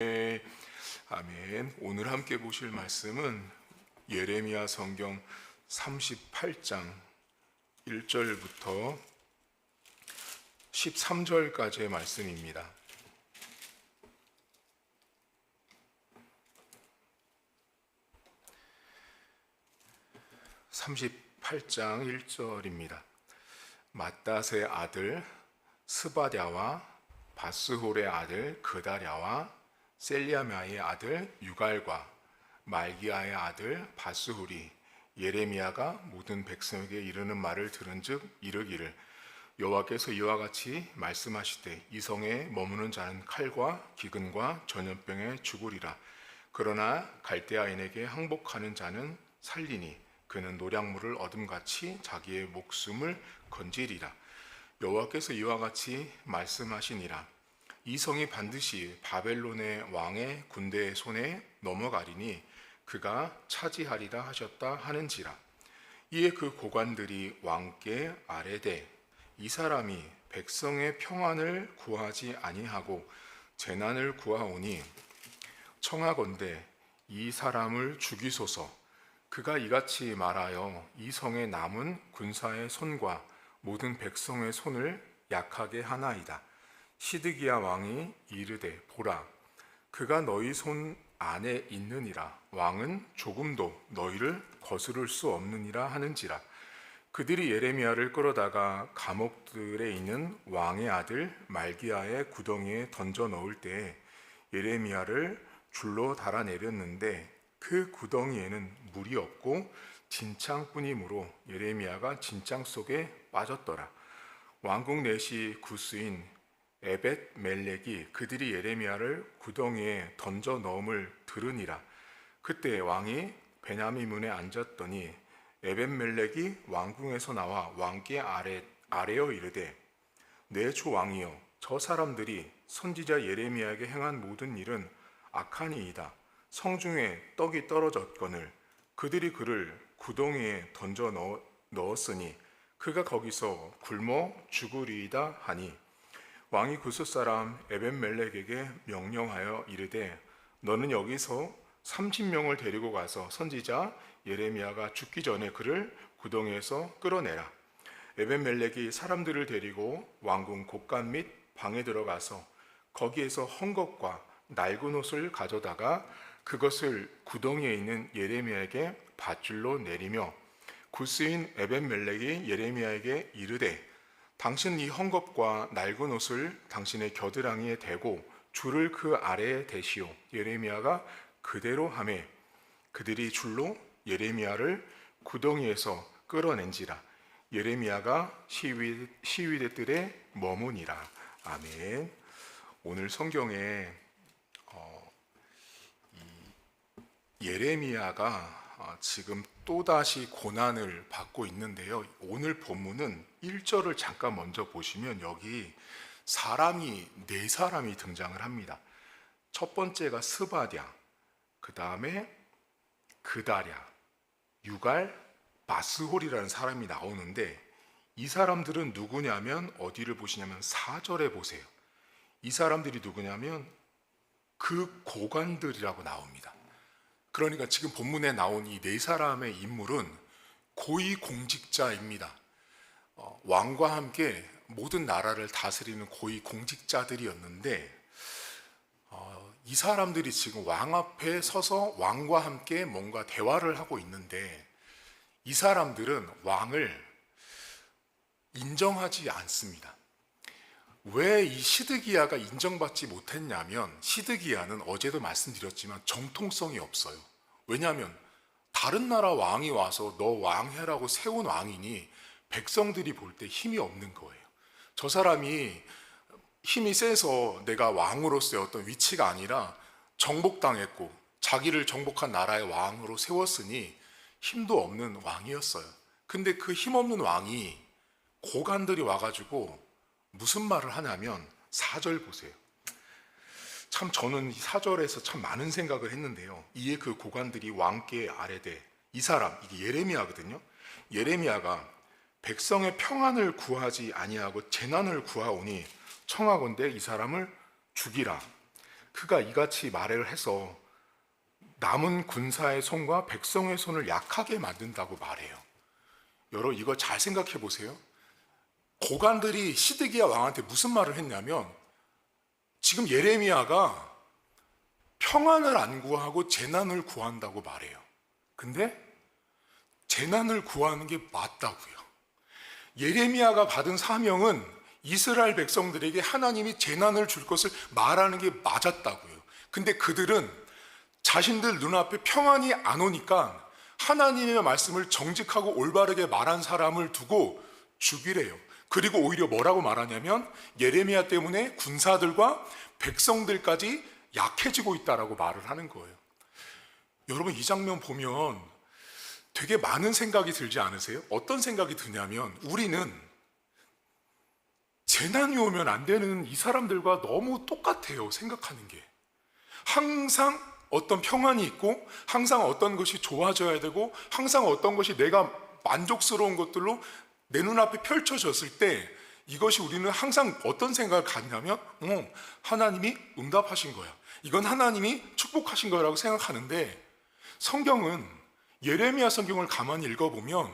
네, 아멘. 오늘 함께 보실 말씀은 예레미야 성경 38장 1절부터 13절까지의 말씀입니다. (38장 1절입니다) 마따의 아들 스바랴와 바스홀의 아들 그다랴와 셀리아마의 아들 유갈과 말기야의 아들 바스훌이 예레미야가 모든 백성에게 이르는 말을 들은즉 이르기를 여호와께서 이와 같이 말씀하시되 이 성에 머무는 자는 칼과 기근과 전염병에 죽으리라. 그러나 갈대아인에게 항복하는 자는 살리니 그는 노량물을 얻음같이 자기의 목숨을 건지리라. 여호와께서 이와 같이 말씀하시니라 이 성이 반드시 바벨론의 왕의 군대의 손에 넘어가리니 그가 차지하리라 하셨다 하는지라. 이에 그 고관들이 왕께 아뢰되 이 사람이 백성의 평안을 구하지 아니하고 재난을 구하오니 청하건대 이 사람을 죽이소서. 그가 이같이 말하여 이 성에 남은 군사의 손과 모든 백성의 손을 약하게 하나이다 시드기야 왕이 이르되 보라 그가 너희 손 안에 있느니라. 왕은 조금도 너희를 거스를 수 없느니라 하는지라. 그들이 예레미야를 끌어다가 감옥들에 있는 왕의 아들 말기야의 구덩이에 던져 넣을 때에 예레미야를 줄로 달아내렸는데 그 구덩이에는 물이 없고 진창뿐이므로 예레미야가 진창 속에 빠졌더라. 왕궁 내시 구스인 에벳 멜렉이 그들이 예레미야를 구덩이에 던져 넣음을 들으니라. 그때 왕이 베냐민 문에 앉았더니 에벳 멜렉이 왕궁에서 나와 왕께 아래 아래어 이르되 내 주 왕이여 저 사람들이 선지자 예레미야에게 행한 모든 일은 악하니이다. 성중에 떡이 떨어졌거늘 그들이 그를 구덩이에 던져 넣, 넣었으니 그가 거기서 굶어 죽으리이다 하니 왕이 구스 사람 에벤멜렉에게 명령하여 이르되 너는 여기서 30명을 데리고 가서 선지자 예레미야가 죽기 전에 그를 구덩이에서 끌어내라. 에벤멜렉이 사람들을 데리고 왕궁 곳간 및 방에 들어가서 거기에서 헝겊과 낡은 옷을 가져다가 그것을 구덩이에 있는 예레미야에게 밧줄로 내리며 구스인 에벤멜렉이 예레미야에게 이르되 당신은 이 헝겊과 낡은 옷을 당신의 겨드랑이에 대고 줄을 그 아래에 대시오. 예레미야가 그대로 하매 그들이 줄로 예레미야를 구덩이에서 끌어낸지라. 예레미야가 시위, 시위대들의 머무니라. 아멘. 오늘 성경에 어, 예레미야가 어, 지금 또다시 고난을 받고 있는데요. 오늘 본문은 1절을 잠깐 먼저 보시면 여기 사람이 네 사람이 등장을 합니다. 첫 번째가 스바랴, 그 다음에 그다랴, 유갈, 바스홀이라는 사람이 나오는데 이 사람들은 누구냐면 어디를 보시냐면 4절에 보세요. 이 사람들이 누구냐면 그 고관들이라고 나옵니다. 그러니까 지금 본문에 나온 이 네 사람의 인물은 고위 공직자입니다. 어, 왕과 함께 모든 나라를 다스리는 고위 공직자들이었는데 어, 이 사람들이 지금 왕 앞에 서서 왕과 함께 뭔가 대화를 하고 있는데 이 사람들은 왕을 인정하지 않습니다. 왜 이 시드기야가 인정받지 못했냐면 시드기야는 어제도 말씀드렸지만 정통성이 없어요. 왜냐하면 다른 나라 왕이 와서 너 왕해라고 세운 왕이니 백성들이 볼 때 힘이 없는 거예요. 저 사람이 힘이 세서 내가 왕으로서의 어떤 위치가 아니라 정복당했고 자기를 정복한 나라의 왕으로 세웠으니 힘도 없는 왕이었어요. 근데 그 힘없는 왕이 고관들이 와가지고 무슨 말을 하냐면 4절 보세요. 참 저는 사절에서 참 많은 생각을 했는데요. 이에 그 고관들이 왕께 아뢰되 이 사람 이게 예레미야거든요. 예레미야가 백성의 평안을 구하지 아니하고 재난을 구하오니 청하건대 이 사람을 죽이라. 그가 이같이 말을 해서 남은 군사의 손과 백성의 손을 약하게 만든다고 말해요. 여러분 이거 잘 생각해 보세요. 고관들이 시드기야 왕한테 무슨 말을 했냐면 지금 예레미야가 평안을 안 구하고 재난을 구한다고 말해요. 근데 재난을 구하는 게 맞다고요. 예레미야가 받은 사명은 이스라엘 백성들에게 하나님이 재난을 줄 것을 말하는 게 맞았다고요. 근데 그들은 자신들 눈앞에 평안이 안 오니까 하나님의 말씀을 정직하고 올바르게 말한 사람을 두고 죽이래요. 그리고 오히려 뭐라고 말하냐면 예레미야 때문에 군사들과 백성들까지 약해지고 있다라고 말을 하는 거예요. 여러분 이 장면 보면 되게 많은 생각이 들지 않으세요? 어떤 생각이 드냐면 우리는 재난이 오면 안 되는 이 사람들과 너무 똑같아요. 생각하는 게. 항상 어떤 평안이 있고 항상 어떤 것이 좋아져야 되고 항상 어떤 것이 내가 만족스러운 것들로 내 눈앞에 펼쳐졌을 때 이것이 우리는 항상 어떤 생각을 갖냐면 어, 하나님이 응답하신 거야. 이건 하나님이 축복하신 거라고 생각하는데 성경은 예레미야 성경을 가만히 읽어보면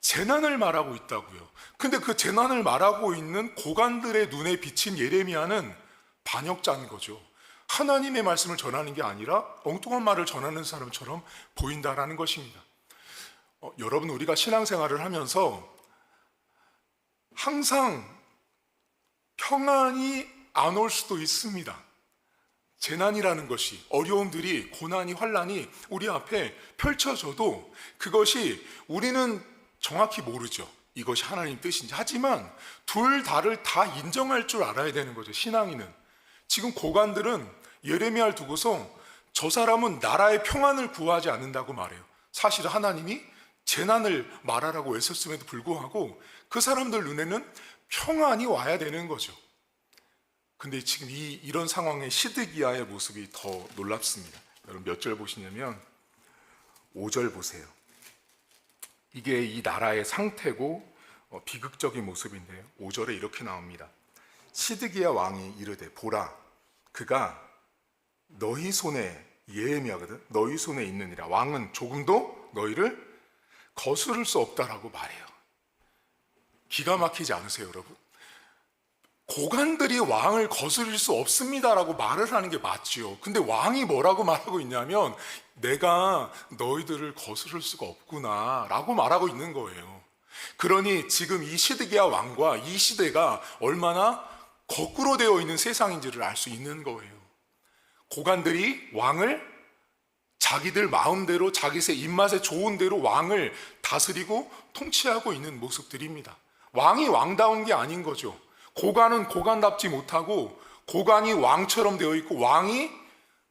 재난을 말하고 있다고요. 근데 그 재난을 말하고 있는 고관들의 눈에 비친 예레미야는 반역자인 거죠. 하나님의 말씀을 전하는 게 아니라 엉뚱한 말을 전하는 사람처럼 보인다라는 것입니다. 어, 여러분 우리가 신앙생활을 하면서 항상 평안이 안 올 수도 있습니다. 재난이라는 것이 어려움들이 고난이 환란이 우리 앞에 펼쳐져도 그것이 우리는 정확히 모르죠. 이것이 하나님 뜻인지 하지만 둘 다를 다 인정할 줄 알아야 되는 거죠. 신앙인은 지금 고관들은 예레미야를 두고서 저 사람은 나라의 평안을 구하지 않는다고 말해요. 사실 하나님이 재난을 말하라고 애썼음에도 불구하고 그 사람들 눈에는 평안이 와야 되는 거죠. 근데 지금 이 이런 상황에 시드기야의 모습이 더 놀랍습니다. 여러분 몇 절 보시냐면 5절 보세요. 이게 이 나라의 상태고 어, 비극적인 모습인데요. 5절에 이렇게 나옵니다. 시드기야 왕이 이르되 보라 그가 너희 손에 예미하거든 너희 손에 있느니라 왕은 조금도 너희를 거스를 수 없다라고 말해요. 기가 막히지 않으세요, 여러분? 고관들이 왕을 거스릴 수 없습니다라고 말을 하는 게 맞지요. 근데 왕이 뭐라고 말하고 있냐면 내가 너희들을 거스를 수가 없구나라고 말하고 있는 거예요. 그러니 지금 이 시드기야 왕과 이 시대가 얼마나 거꾸로 되어 있는 세상인지를 알 수 있는 거예요. 고관들이 왕을 자기들 마음대로 자기의 입맛에 좋은 대로 왕을 다스리고 통치하고 있는 모습들입니다. 왕이 왕다운 게 아닌 거죠. 고관은 고관답지 못하고 고관이 왕처럼 되어 있고 왕이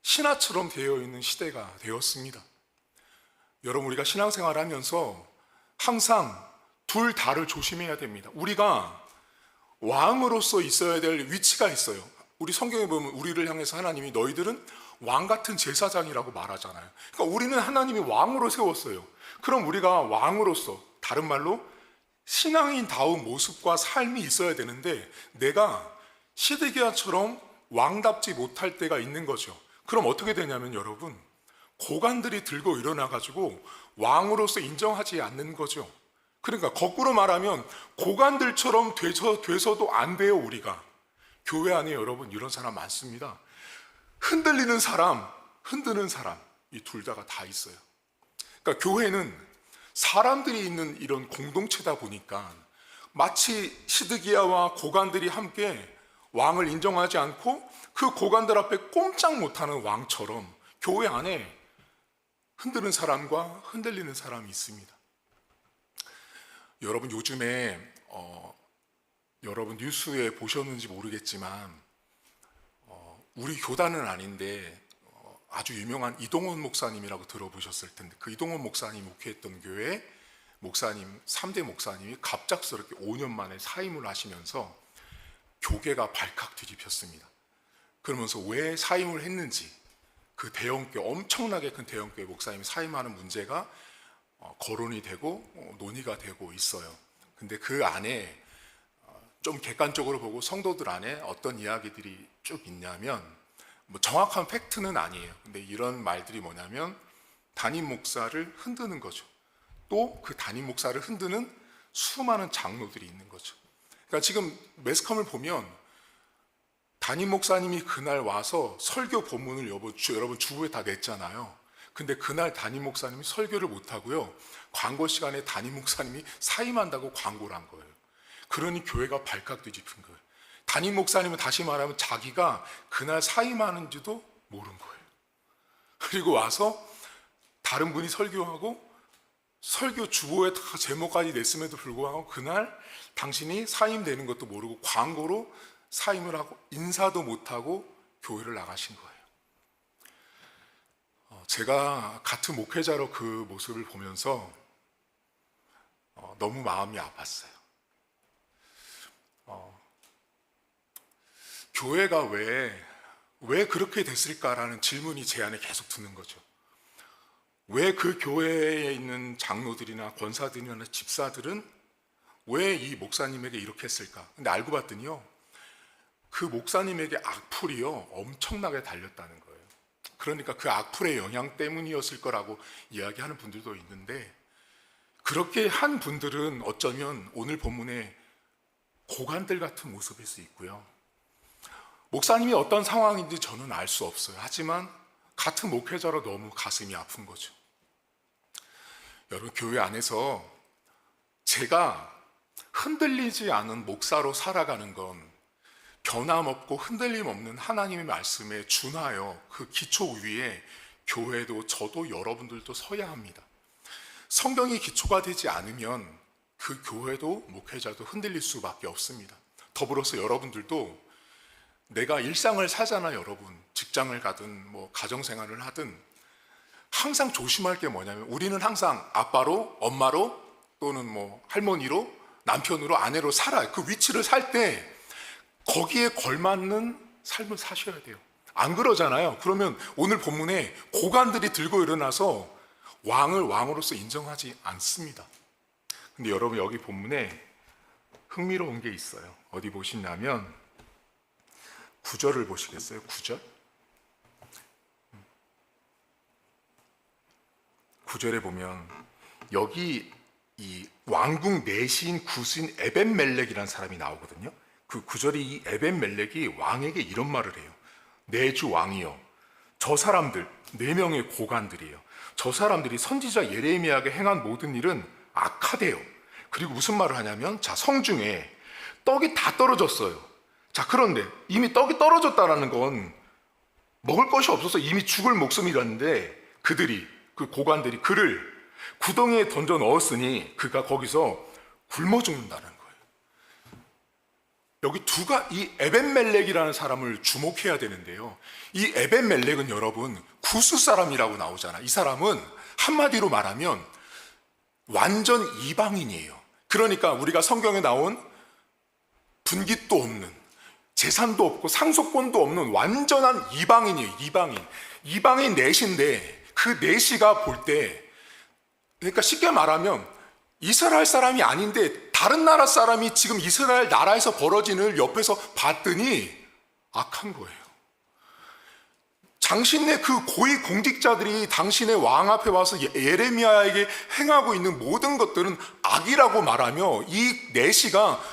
신하처럼 되어 있는 시대가 되었습니다. 여러분 우리가 신앙생활 하면서 항상 둘 다를 조심해야 됩니다. 우리가 왕으로서 있어야 될 위치가 있어요. 우리 성경에 보면 우리를 향해서 하나님이 너희들은 왕 같은 제사장이라고 말하잖아요. 그러니까 우리는 하나님이 왕으로 세웠어요. 그럼 우리가 왕으로서 다른 말로 신앙인다운 모습과 삶이 있어야 되는데 내가 시드기야처럼 왕답지 못할 때가 있는 거죠. 그럼 어떻게 되냐면 여러분 고관들이 들고 일어나 가지고 왕으로서 인정하지 않는 거죠. 그러니까 거꾸로 말하면 고관들처럼 돼서 돼서도 안 돼요 우리가 교회 안에 여러분 이런 사람 많습니다. 흔들리는 사람, 흔드는 사람 이 둘 다가 다 있어요. 그러니까 교회는 사람들이 있는 이런 공동체다 보니까 마치 시드기야와 고관들이 함께 왕을 인정하지 않고 그 고관들 앞에 꼼짝 못하는 왕처럼 교회 안에 흔드는 사람과 흔들리는 사람이 있습니다. 여러분 요즘에 어, 여러분 뉴스에 보셨는지 모르겠지만 어, 우리 교단은 아닌데 아주 유명한 이동원 목사님이라고 들어보셨을 텐데 그 이동원 목사님 목회했던 교회 목사님 3대 목사님이 갑작스럽게 5년 만에 사임을 하시면서 교계가 발칵 뒤집혔습니다. 그러면서 왜 사임을 했는지 그 대형교 엄청나게 큰 대형교회 목사님이 사임하는 문제가 어, 거론이 되고 어, 논의가 되고 있어요. 근데 그 안에 어, 좀 객관적으로 보고 성도들 안에 어떤 이야기들이 쭉 있냐면 뭐 정확한 팩트는 아니에요. 근데 이런 말들이 뭐냐면 담임 목사를 흔드는 거죠. 또 그 담임 목사를 흔드는 수많은 장로들이 있는 거죠. 그러니까 지금 매스컴을 보면 담임 목사님이 그날 와서 설교 본문을 여러분, 주부에 다 냈잖아요. 근데 그날 담임 목사님이 설교를 못 하고요. 광고 시간에 담임 목사님이 사임한다고 광고를 한 거예요. 그러니 교회가 발칵 뒤집힌 거예요. 담임 목사님은 다시 말하면 자기가 그날 사임하는지도 모른 거예요. 그리고 와서 다른 분이 설교하고 설교 주보에 다 제목까지 냈음에도 불구하고 그날 당신이 사임되는 것도 모르고 광고로 사임을 하고 인사도 못하고 교회를 나가신 거예요. 어, 제가 같은 목회자로 그 모습을 보면서 어, 너무 마음이 아팠어요. 교회가 왜, 왜 그렇게 됐을까라는 질문이 제 안에 계속 드는 거죠. 왜 그 교회에 있는 장로들이나 권사들이나 집사들은 왜 이 목사님에게 이렇게 했을까? 근데 알고 봤더니요. 그 목사님에게 악플이요. 엄청나게 달렸다는 거예요. 그러니까 그 악플의 영향 때문이었을 거라고 이야기하는 분들도 있는데 그렇게 한 분들은 어쩌면 오늘 본문에 고관들 같은 모습일 수 있고요. 목사님이 어떤 상황인지 저는 알 수 없어요. 하지만 같은 목회자로 너무 가슴이 아픈 거죠. 여러분, 교회 안에서 제가 흔들리지 않은 목사로 살아가는 건 변함없고 흔들림 없는 하나님의 말씀에 준하여 그 기초 위에 교회도 저도 여러분들도 서야 합니다. 성경이 기초가 되지 않으면 그 교회도 목회자도 흔들릴 수밖에 없습니다. 더불어서 여러분들도 내가 일상을 사잖아 여러분. 직장을 가든 뭐 가정생활을 하든. 항상 조심할 게 뭐냐면 우리는 항상 아빠로 엄마로 또는 뭐 할머니로 남편으로 아내로 살아요. 그 위치를 살 때 거기에 걸맞는 삶을 사셔야 돼요. 안 그러잖아요. 그러면 오늘 본문에 고관들이 들고 일어나서 왕을 왕으로서 인정하지 않습니다. 근데 여러분 여기 본문에 흥미로운 게 있어요. 어디 보시냐면 구절을 보시겠어요? 구절? 구절에 보면 여기 이 왕궁 내시인 구수인 에벤멜렉이라는 사람이 나오거든요. 그 구절이 이 에벤멜렉이 왕에게 이런 말을 해요. 내주 왕이여, 저 사람들 네 명의 고관들이에요. 저 사람들이 선지자 예레미야에게 행한 모든 일은 악하대요. 그리고 무슨 말을 하냐면 자 성중에 떡이 다 떨어졌어요. 자 그런데 이미 떡이 떨어졌다라는 건 먹을 것이 없어서 이미 죽을 목숨이라는데 그들이 그 고관들이 그를 구덩이에 던져 넣었으니 그가 거기서 굶어 죽는다는 거예요. 여기 두가 이 에벤멜렉이라는 사람을 주목해야 되는데요. 이 에벤멜렉은 여러분 구수 사람이라고 나오잖아. 이 사람은 한마디로 말하면 완전 이방인이에요. 그러니까 우리가 성경에 나온 분깃도 없는 재산도 없고 상속권도 없는 완전한 이방인이에요. 이방인. 이방인 넷인데 그 넷이가 볼 때 그러니까 쉽게 말하면 이스라엘 사람이 아닌데 다른 나라 사람이 지금 이스라엘 나라에서 벌어지는 일 옆에서 봤더니 악한 거예요. 당신의 그 고위 공직자들이 당신의 왕 앞에 와서 예- 예레미야에게 행하고 있는 모든 것들은 악이라고 말하며 이 내시가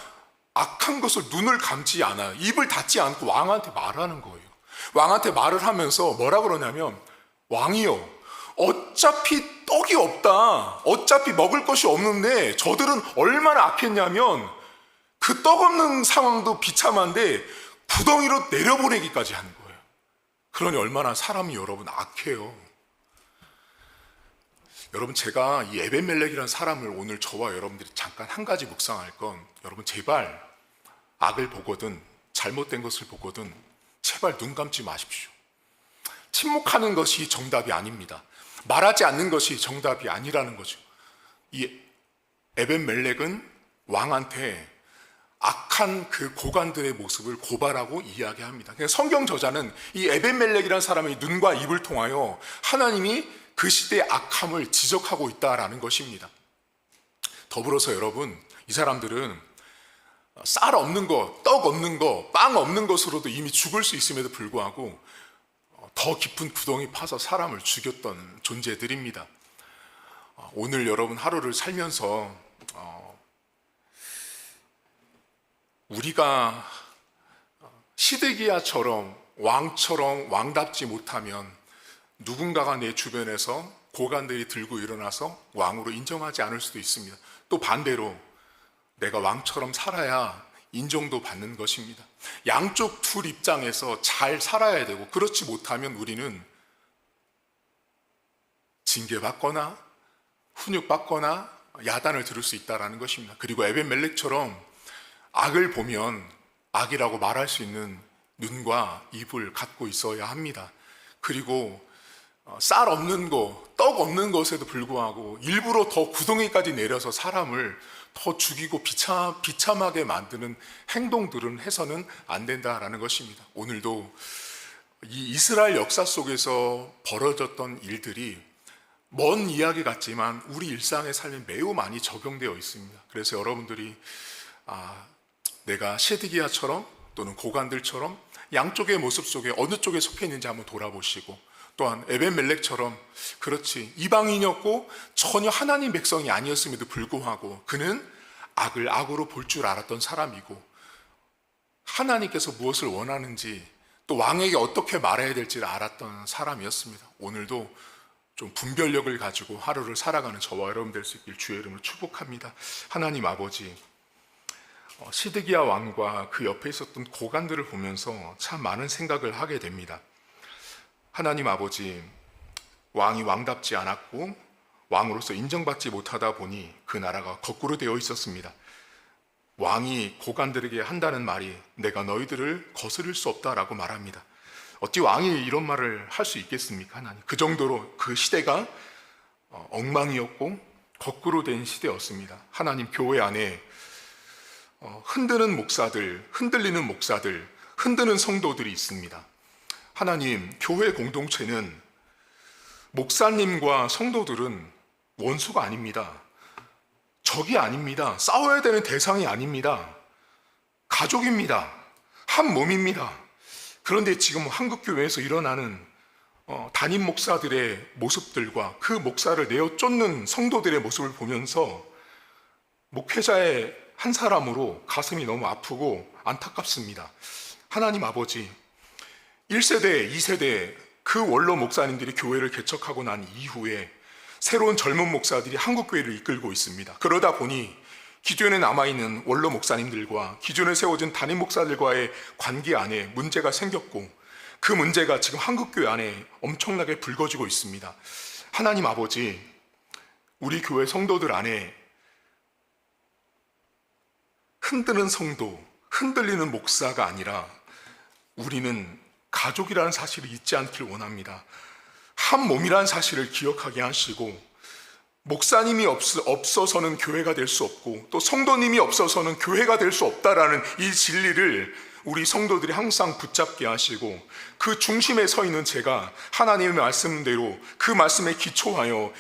악한 것을 눈을 감지 않아요. 입을 닫지 않고 왕한테 말하는 거예요. 왕한테 말을 하면서 뭐라 그러냐면 왕이요. 어차피 떡이 없다. 어차피 먹을 것이 없는데 저들은 얼마나 악했냐면 그 떡 없는 상황도 비참한데 구덩이로 내려보내기까지 하는 거예요. 그러니 얼마나 사람이 여러분 악해요. 여러분 제가 이 에벤멜렉이라는 사람을 오늘 저와 여러분들이 잠깐 한 가지 묵상할 건 여러분 제발 악을 보거든 잘못된 것을 보거든 제발 눈 감지 마십시오. 침묵하는 것이 정답이 아닙니다. 말하지 않는 것이 정답이 아니라는 거죠. 이 에벤멜렉은 왕한테 악한 그 고관들의 모습을 고발하고 이야기합니다. 그러니까 성경 저자는 이 에벤멜렉이라는 사람의 눈과 입을 통하여 하나님이 그 시대의 악함을 지적하고 있다라는 것입니다. 더불어서 여러분, 이 사람들은 쌀 없는 거, 떡 없는 거, 빵 없는 것으로도 이미 죽을 수 있음에도 불구하고 어, 더 깊은 구덩이 파서 사람을 죽였던 존재들입니다. 어, 오늘 여러분 하루를 살면서 어, 우리가 시드기야처럼 왕처럼 왕답지 못하면 누군가가 내 주변에서 고관들이 들고 일어나서 왕으로 인정하지 않을 수도 있습니다. 또 반대로 내가 왕처럼 살아야 인정도 받는 것입니다. 양쪽 둘 입장에서 잘 살아야 되고 그렇지 못하면 우리는 징계받거나 훈육받거나 야단을 들을 수 있다라는 것입니다. 그리고 에벤멜렉처럼 악을 보면 악이라고 말할 수 있는 눈과 입을 갖고 있어야 합니다. 그리고 어, 쌀 없는 거, 떡 없는 것에도 불구하고 일부러 더 구덩이까지 내려서 사람을 더 죽이고 비참, 비참하게 만드는 행동들은 해서는 안 된다라는 것입니다. 오늘도 이 이스라엘 역사 속에서 벌어졌던 일들이 먼 이야기 같지만 우리 일상의 삶에 매우 많이 적용되어 있습니다. 그래서 여러분들이 아, 내가 시드기야처럼 또는 고관들처럼 양쪽의 모습 속에 어느 쪽에 속해 있는지 한번 돌아보시고 또한 에벤멜렉처럼 그렇지 이방인이었고 전혀 하나님 백성이 아니었음에도 불구하고 그는 악을 악으로 볼 줄 알았던 사람이고 하나님께서 무엇을 원하는지 또 왕에게 어떻게 말해야 될지를 알았던 사람이었습니다. 오늘도 좀 분별력을 가지고 하루를 살아가는 저와 여러분 될 수 있길 주의 이름으로 축복합니다. 하나님 아버지 어, 시드기야 왕과 그 옆에 있었던 고관들을 보면서 참 많은 생각을 하게 됩니다. 하나님 아버지, 왕이 왕답지 않았고 왕으로서 인정받지 못하다 보니 그 나라가 거꾸로 되어 있었습니다. 왕이 고관들에게 한다는 말이 내가 너희들을 거스를 수 없다라고 말합니다. 어찌 왕이 이런 말을 할 수 있겠습니까, 하나님? 그 정도로 그 시대가 어, 엉망이었고 거꾸로 된 시대였습니다. 하나님 교회 안에 어, 흔드는 목사들, 흔들리는 목사들, 흔드는 성도들이 있습니다. 하나님, 교회 공동체는 목사님과 성도들은 원수가 아닙니다. 적이 아닙니다. 싸워야 되는 대상이 아닙니다. 가족입니다. 한 몸입니다. 그런데 지금 한국교회에서 일어나는 어, 담임 목사들의 모습들과 그 목사를 내어 쫓는 성도들의 모습을 보면서 목회자의 한 사람으로 가슴이 너무 아프고 안타깝습니다. 하나님 아버지, 1세대, 2세대 그 원로 목사님들이 교회를 개척하고 난 이후에 새로운 젊은 목사들이 한국 교회를 이끌고 있습니다. 그러다 보니 기존에 남아있는 원로 목사님들과 기존에 세워진 담임 목사들과의 관계 안에 문제가 생겼고 그 문제가 지금 한국교회 안에 엄청나게 불거지고 있습니다. 하나님 아버지, 우리 교회 성도들 안에 흔드는 성도, 흔들리는 목사가 아니라 우리는 가족이라는 사실을 잊지 않기를 원합니다. 한 몸이라는 사실을 기억하게 하시고 목사님이 없, 없어서는 교회가 될 수 없고 또 성도님이 없어서는 교회가 될 수 없다라는 이 진리를 우리 성도들이 항상 붙잡게 하시고 그 중심에 서 있는 제가 하나님의 말씀대로 그 말씀에 기초하여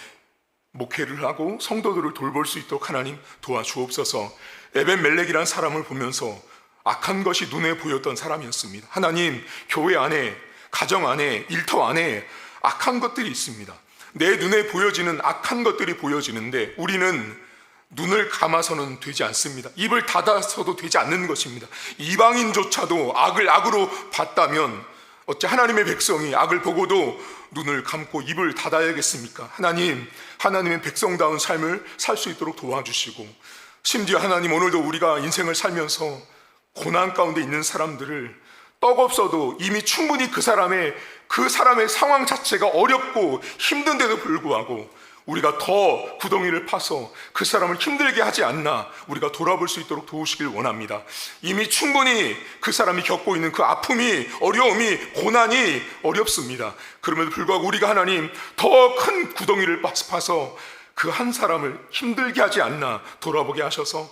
목회를 하고 성도들을 돌볼 수 있도록 하나님 도와주옵소서 에벤멜렉이라는 사람을 보면서 악한 것이 눈에 보였던 사람이었습니다. 하나님, 교회 안에, 가정 안에, 일터 안에 악한 것들이 있습니다. 내 눈에 보여지는 악한 것들이 보여지는데 우리는 눈을 감아서는 되지 않습니다. 입을 닫아서도 되지 않는 것입니다. 이방인조차도 악을 악으로 봤다면 어째 하나님의 백성이 악을 보고도 눈을 감고 입을 닫아야겠습니까? 하나님, 하나님의 백성다운 삶을 살 수 있도록 도와주시고 심지어 하나님 오늘도 우리가 인생을 살면서 고난 가운데 있는 사람들을 떡 없어도 이미 충분히 그 사람의 그 사람의 상황 자체가 어렵고 힘든데도 불구하고 우리가 더 구덩이를 파서 그 사람을 힘들게 하지 않나 우리가 돌아볼 수 있도록 도우시길 원합니다. 이미 충분히 그 사람이 겪고 있는 그 아픔이 어려움이 고난이 어렵습니다. 그럼에도 불구하고 우리가 하나님 더 큰 구덩이를 파서 그 한 사람을 힘들게 하지 않나 돌아보게 하셔서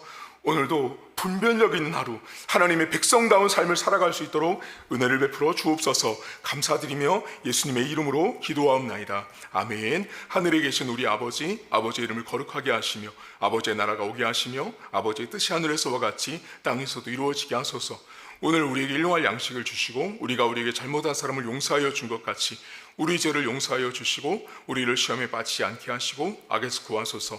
오늘도 분별력 있는 하루, 하나님의 백성다운 삶을 살아갈 수 있도록 은혜를 베풀어 주옵소서 감사드리며 예수님의 이름으로 기도하옵나이다. 아멘. 하늘에 계신 우리 아버지, 아버지의 이름을 거룩하게 하시며, 아버지의 나라가 오게 하시며, 아버지의 뜻이 하늘에서와 같이 땅에서도 이루어지게 하소서. 오늘 우리에게 일용할 양식을 주시고 우리가 우리에게 잘못한 사람을 용서하여 준 것 같이 우리 죄를 용서하여 주시고 우리를 시험에 빠지지 않게 하시고 악에서 구하소서.